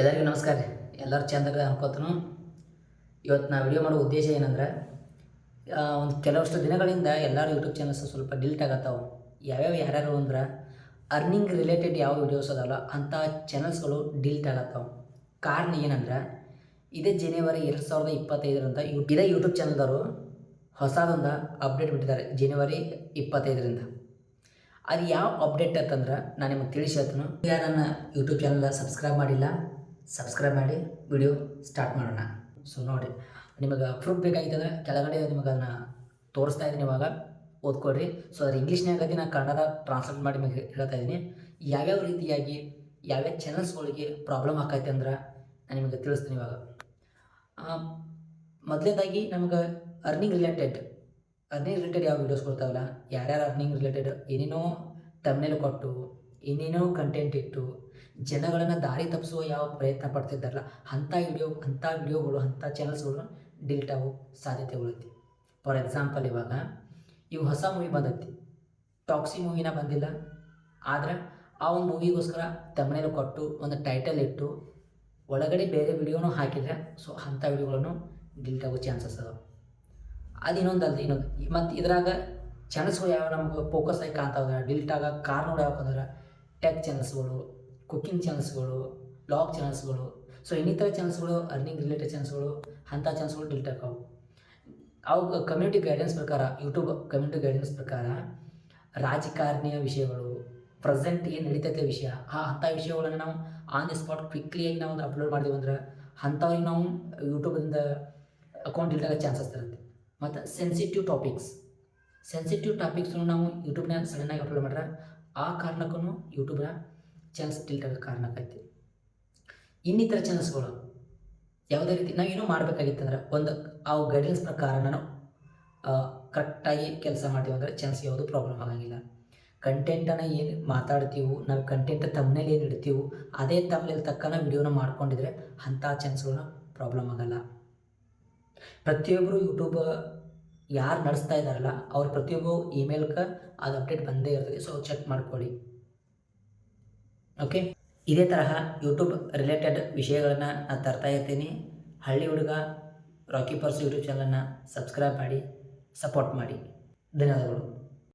ಎಲ್ಲರಿಗೂ ನಮಸ್ಕಾರ ರೀ. ಎಲ್ಲರೂ ಚಂದಾಗ ಅನ್ಕೋತನು. ಇವತ್ತು ನಾ ವಿಡಿಯೋ ಮಾಡೋ ಉದ್ದೇಶ ಏನಂದ್ರೆ ಒಂದು ಕೆಲವಷ್ಟು ದಿನಗಳಿಂದ ಎಲ್ಲರೂ ಯೂಟ್ಯೂಬ್ ಚಾನಲ್ಸ್ ಸ್ವಲ್ಪ ಡಿಲೀಟ್ ಆಗತ್ತಾವೆ. ಯಾವ್ಯಾವ ಯಾರ್ಯಾರು ಅಂದ್ರೆ ಅರ್ನಿಂಗ್ ರಿಲೇಟೆಡ್ ಯಾವ ವಿಡಿಯೋಸ್ ಅದಲ್ಲ ಅಂಥ ಚಾನಲ್ಸ್ಗಳು ಡಿಲೀಟ್ ಆಗತ್ತಾವೆ. ಕಾರಣ ಏನಂದ್ರೆ, ಇದೇ ಜನವರಿ ಎರಡು ಸಾವಿರದ ಇಪ್ಪತ್ತೈದರಿಂದ ಇದೇ ಯೂಟ್ಯೂಬ್ ಚಾನಲ್ದವರು ಹೊಸದೊಂದು ಅಪ್ಡೇಟ್ ಬಿಟ್ಟಿದ್ದಾರೆ ಜನವರಿ ಇಪ್ಪತ್ತೈದರಿಂದ. ಅದು ಯಾವ ಅಪ್ಡೇಟ್ ಅಂತಂದ್ರೆ ನಾನು ನಿಮಗೆ ತಿಳಿಸಿ ಹೇಳ್ತೀನಿ. ಯೂಟ್ಯೂಬ್ ಚಾನಲ್ ಸಬ್ಸ್ಕ್ರೈಬ್ ಮಾಡಿಲ್ಲ ಸಬ್ಸ್ಕ್ರೈಬ್ ಮಾಡಿ ವಿಡಿಯೋ ಸ್ಟಾರ್ಟ್ ಮಾಡೋಣ. ಸೊ ನೋಡಿ, ನಿಮಗೆ ಪ್ರೂಫ್ ಬೇಕಾಗಿತ್ತಂದ್ರೆ ಕೆಳಗಡೆ ನಿಮಗೆ ಅದನ್ನು ತೋರಿಸ್ತಾ ಇದ್ದೀನಿ ಇವಾಗ. ಓದ್ಕೊಡ್ರಿ ಸೊ ಅದ್ರ ಇಂಗ್ಲೀಷ್ನಾಗ ನಾನು ಕನ್ನಡ ಟ್ರಾನ್ಸ್ಲೇಟ್ ಮಾಡಿ ನಿಮಗೆ ಹೇಳ್ತಾ ಇದ್ದೀನಿ. ಯಾವ್ಯಾವ ರೀತಿಯಾಗಿ ಯಾವ್ಯಾವ ಚಾನಲ್ಸ್ಗಳಿಗೆ ಪ್ರಾಬ್ಲಮ್ ಆಕೈತೆ ಅಂದ್ರೆ ನಾನು ನಿಮಗೆ ತಿಳಿಸ್ತೀನಿ ಇವಾಗ. ಮೊದಲನೇದಾಗಿ ನಮಗೆ ಅರ್ನಿಂಗ್ ರಿಲೇಟೆಡ್ ಅರ್ನಿಂಗ್ ರಿಲೇಟೆಡ್ ಯಾವ ವೀಡಿಯೋಸ್ ಕೊಡ್ತಾವಲ್ಲ, ಯಾರ್ಯಾರು ಅರ್ನಿಂಗ್ ರಿಲೇಟೆಡ್ ಏನೇನೋ ತಮ್ಮನೇಲಿ ಕೊಟ್ಟು ಏನೇನೋ ಕಂಟೆಂಟ್ ಇಟ್ಟು ಜನಗಳನ್ನು ದಾರಿ ತಪ್ಪಿಸುವ ಯಾವ ಪ್ರಯತ್ನ ಪಡ್ತಿದ್ದಾರಲ್ಲ, ಅಂಥ ವಿಡಿಯೋ ಅಂಥ ವಿಡಿಯೋಗಳು ಅಂಥ ಚಾನಲ್ಸ್ಗಳು ಡಿಲೀಟ್ ಆಗೋ ಸಾಧ್ಯತೆಗಳೈತಿ ಫಾರ್ ಎಕ್ಸಾಂಪಲ್ ಇವಾಗ, ಇವು ಹೊಸ ಮೂವಿ ಬಂದೈತಿ. ಟಾಕ್ಸಿ ಮೂವಿನ ಬಂದಿಲ್ಲ. ಆದ್ರೆ ಆ ಒಂದು ಮೂವಿಗೋಸ್ಕರ ತಮ್ಮನೇಲಿ ಕೊಟ್ಟು, ಒಂದು ಟೈಟಲ್ ಇಟ್ಟು, ಒಳಗಡೆ ಬೇರೆ ವಿಡಿಯೋನೂ ಹಾಕಿದರೆ ಸೊ ಅಂಥ ವಿಡಿಯೋಗಳನ್ನು ಡಿಲೀಟ್ ಆಗೋ ಚಾನ್ಸಸ್ ಅದಾವೆ. ಅದು ಇನ್ನೊಂದಲ್ಲ ಇನ್ನೊಂದು. ಮತ್ತು ಇದ್ರಾಗ ಚಾನಲ್ಸ್ಗಳು ಯಾವ ನಮ್ಗೆ ಫೋಕಸ್ ಆಗಿ ಕಾಣ್ತಾವೆ ಡಿಲೀಟ್ ಆಗ ಕಾರಣಗಳು ಯಾವ ಅಂದ್ರೆ ಟೆಕ್ ಚಾನಲ್ಸ್ಗಳು ಕುಕ್ಕಿಂಗ್ ಚಾನಲ್ಸ್ಗಳು ಲಾಗ್ ಚಾನಲ್ಸ್ಗಳು ಸೊ ಇನ್ನಿತರ ಚಾನಲ್ಸ್ಗಳು ಅರ್ನಿಂಗ್ ರಿಲೇಟೆಡ್ ಚಾನಲ್ಸ್ಗಳು ಅಂಥ ಚಾನಲ್ಸ್ಗಳು ಡಿಲ್ಟ್ ಆಕಾವು ಅವು. ಕಮ್ಯುನಿಟಿ ಗೈಡೆನ್ಸ್ ಪ್ರಕಾರ ಯೂಟ್ಯೂಬ್ ಕಮ್ಯುನಿಟಿ ಗೈಡೆನ್ಸ್ ಪ್ರಕಾರ ರಾಜಕಾರಣಿಯ ವಿಷಯಗಳು ಪ್ರೆಸೆಂಟ್ ಏನು ನಡೀತೈತೆ ವಿಷಯ, ಆ ಅಂಥ ವಿಷಯಗಳನ್ನು ನಾವು ಆನ್ ದಿ ಸ್ಪಾಟ್ ಕ್ವಿಕ್ಲಿಯಾಗಿ ನಾವು ಅಪ್ಲೋಡ್ ಮಾಡಿದ್ವಿ ಅಂದ್ರೆ ಅಂಥವ್ರಿಗೆ ನಾವು ಯೂಟ್ಯೂಬಿಂದ ಅಕೌಂಟ್ ಇಲ್ದಾಗ ಚಾನ್ಸಸ್ ಇರುತ್ತೆ. ಮತ್ತು ಸೆನ್ಸಿಟಿವ್ ಟಾಪಿಕ್ಸ್ ಸೆನ್ಸಿಟಿವ್ ಟಾಪಿಕ್ಸ್ನು ನಾವು ಯೂಟ್ಯೂಬ್ನಾಗ ಸಡನ್ನಾಗಿ ಅಪ್ಲೋಡ್ ಮಾಡ್ರೆ ಆ ಕಾರಣಕ್ಕೂ ಯೂಟ್ಯೂಬ್ನ ಚಾನ್ಸ್ ಡಿಲೀಟ್ ಆಗೋ ಕಾರಣಕ್ಕೈತಿ ಇನ್ನಿತರ ಚಾನಲ್ಸ್ಗಳು ಯಾವುದೇ ರೀತಿ ನಾವು ಏನೋ ಮಾಡಬೇಕಾಗಿತ್ತಂದ್ರೆ ಒಂದು ಆ ಗೈಡೆನ್ಸ್ ಪ್ರಕಾರ ನಾನು ಕರೆಕ್ಟಾಗಿ ಕೆಲಸ ಮಾಡ್ತೀವಿ ಅಂದರೆ ಚಾನ್ಸ್ ಯಾವುದು ಪ್ರಾಬ್ಲಮ್ ಆಗೋಂಗಿಲ್ಲ. ಕಂಟೆಂಟನ್ನು ಏನು ಮಾತಾಡ್ತೀವೋ, ನಾವು ಕಂಟೆಂಟ್ ತಮ್ಮನೇಲಿ ಏನು ಇಡ್ತೀವೋ, ಅದೇ ತಮ್ಮನೇಲಿ ತಕ್ಕನ ವಿಡಿಯೋನ ಮಾಡ್ಕೊಂಡಿದ್ರೆ ಅಂಥ ಚಾನ್ಸ್ಗಳನ್ನ ಪ್ರಾಬ್ಲಮ್ ಆಗಲ್ಲ. ಪ್ರತಿಯೊಬ್ಬರು ಯೂಟ್ಯೂಬ್ ಯಾರು ನಡೆಸ್ತಾ ಇದ್ದಾರಲ್ಲ, ಅವ್ರ ಪ್ರತಿಯೊಬ್ಬ ಇಮೇಲ್ಗೆ ಅದು ಅಪ್ಡೇಟ್ ಬಂದೇ ಇರ್ತದೆ. ಸೊ ಚೆಕ್ ಮಾಡ್ಕೊಳ್ಳಿ. ಓಕೆ ಇದೇ ತರಹ ಯೂಟ್ಯೂಬ್ ರಿಲೇಟೆಡ್ ವಿಷಯಗಳನ್ನು ನಾನು ತರ್ತಾ ಇರ್ತೀನಿ. ಹಳ್ಳಿ ಹುಡುಗ ರಾಕಿ ಪರ್ಸ್ ಯೂಟ್ಯೂಬ್ ಚಾನಲನ್ನು ಸಬ್ಸ್ಕ್ರೈಬ್ ಮಾಡಿ ಸಪೋರ್ಟ್ ಮಾಡಿ. ಧನ್ಯವಾದಗಳು.